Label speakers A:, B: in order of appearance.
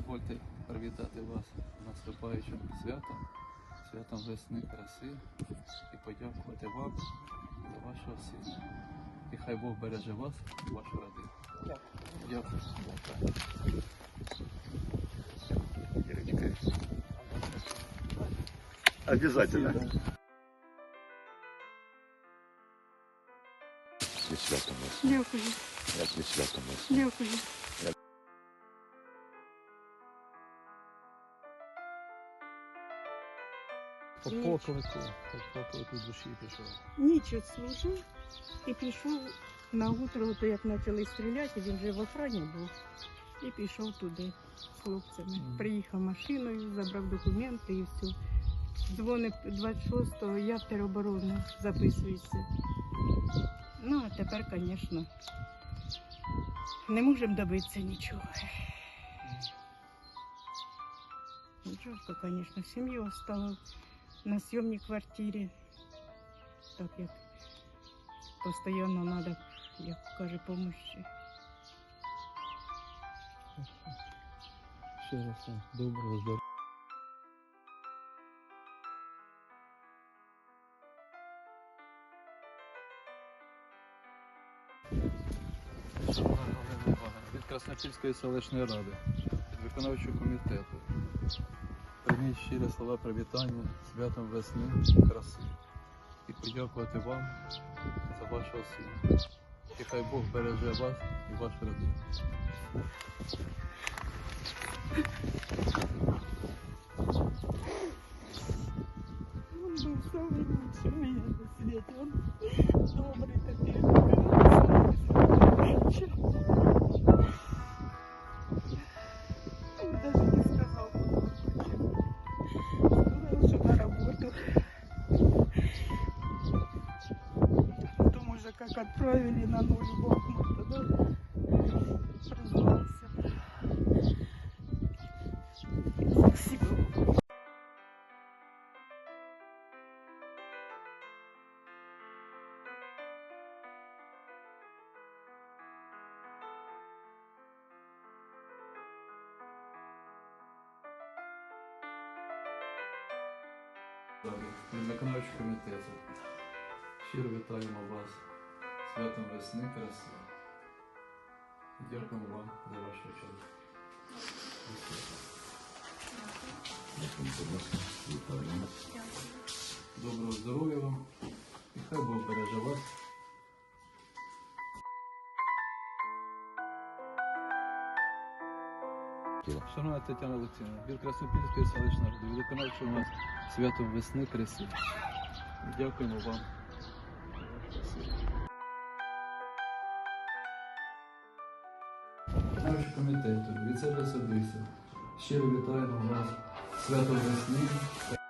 A: дозвольте привітати вас з наступаючим святом, святом весни краси і подякувати вам за вашого сина. І хай Бог береже вас і вашу родину. Дякую.
B: Обязательно.
C: Зі святом вас.
D: Дякую,
C: Як зі святом вас.
D: дякую.
E: По поклику, по поклику душі пішов.
D: Ніч служив і пішов на утро, то як почали стріляти, він вже в охрані був. І пішов туди з хлопцями. Приїхав машиною, забрав документи і все. Дзвонить 26-го, я в тероборону записуюся. Ну, а тепер, звісно, не можемо добитися нічого. Жорстко, звісно, сім'ю оставив на зйомній квартирі. Так як постійно треба, як каже, помощі.
E: Ще раз вам доброго здоров'я.
A: Від Краснопільської селищної ради, від виконавчого комітету. Прийміть щирі слова привітання святом весни, краси і подякувати вам за вашого сина. І хай Бог береже вас і вашу родину.
D: Он був самий лучший на світі. Он добрий такий. отправили на нуль в Бахмут, тогда признался. Спасибо.
A: Від виконавчого комітету. Щиро вітаємо вас з Святом весни, краси. Дякуємо вам за вашу час. Доброго здоров'я вам і хай Бог береже вас. Шановна Тетяна Олексійовна, від Краснопільської селищної ради, від виконавчого у нас свято весни краси. Дякуємо вам. Виконавчого комітету від себе особисто. Щиро вітаємо вас свято Весні.